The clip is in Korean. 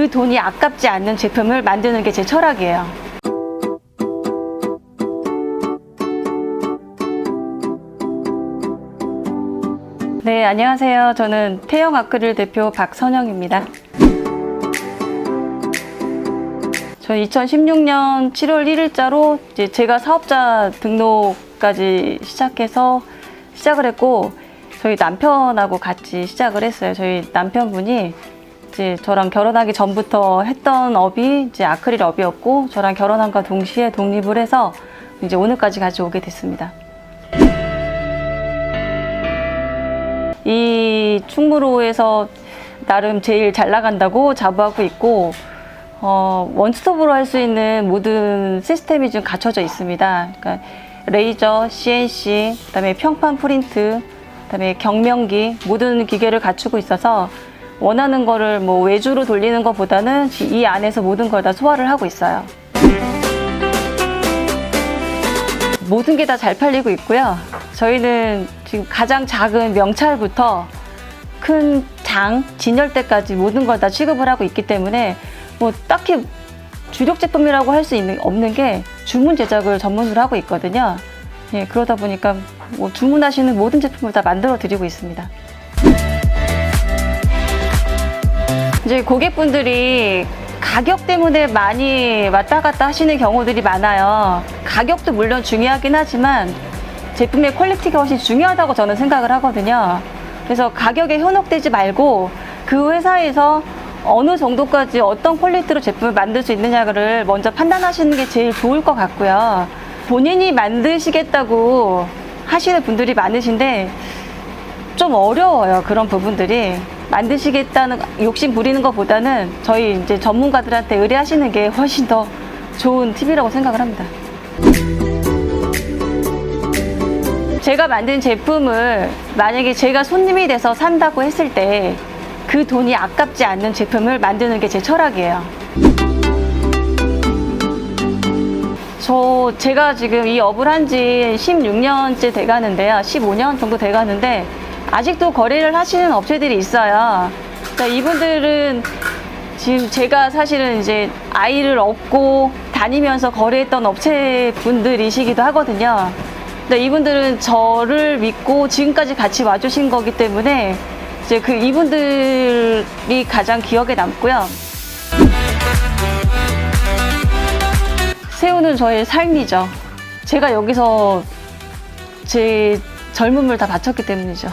그 돈이 아깝지 않는 제품을 만드는 게 제 철학이에요. 네, 안녕하세요. 저는 태영 아크릴 대표 박선영입니다. 저 2016년 7월 1일자로 이제 제가 사업자 등록까지 시작해서 시작을 했고 저희 남편하고 같이 시작을 했어요. 저희 남편분이 이제 저랑 결혼하기 전부터 했던 업이 이제 아크릴 업이었고 저랑 결혼함과 동시에 독립을 해서 이제 오늘까지 같이 오게 됐습니다. 이 충무로에서 나름 제일 잘 나간다고 자부하고 있고 어, 원스톱으로 할 수 있는 모든 시스템이 좀 갖춰져 있습니다. 그러니까 레이저, CNC, 그다음에 평판 프린트, 그다음에 경명기 모든 기계를 갖추고 있어서 원하는 거를 뭐 외주로 돌리는 것보다는 이 안에서 모든 걸 다 소화를 하고 있어요. 모든 게 다 잘 팔리고 있고요. 저희는 지금 가장 작은 명찰부터 큰 장, 진열대까지 모든 걸 다 취급을 하고 있기 때문에 뭐 딱히 주력 제품이라고 할 수 없는 게 주문 제작을 전문으로 하고 있거든요. 예, 그러다 보니까 뭐 주문하시는 모든 제품을 다 만들어 드리고 있습니다. 이제 고객분들이 가격 때문에 많이 왔다 갔다 하시는 경우들이 많아요. 가격도 물론 중요하긴 하지만 제품의 퀄리티가 훨씬 중요하다고 저는 생각을 하거든요. 그래서 가격에 현혹되지 말고 그 회사에서 어느 정도까지 어떤 퀄리티로 제품을 만들 수 있느냐를 먼저 판단하시는 게 제일 좋을 것 같고요. 본인이 만드시겠다고 하시는 분들이 많으신데 좀 어려워요 그런 부분들이 만드시겠다는 욕심 부리는 것보다는 저희 이제 전문가들한테 의뢰하시는 게 훨씬 더 좋은 팁이라고 생각을 합니다. 제가 만든 제품을 만약에 제가 손님이 돼서 산다고 했을 때 그 돈이 아깝지 않는 제품을 만드는 게 제 철학이에요. 저 제가 지금 이 업을 한 지 16년째 돼 가는데요. 15년 정도 돼 가는데 아직도 거래를 하시는 업체들이 있어요. 그러니까 이분들은 지금 제가 사실은 이제 아이를 업고 다니면서 거래했던 업체 분들이시기도 하거든요. 근데 이분들은 저를 믿고 지금까지 같이 와주신 거기 때문에 이제 그 이분들이 가장 기억에 남고요. 새우는 저의 삶이죠. 제가 여기서 제 젊음을 다 바쳤기 때문이죠.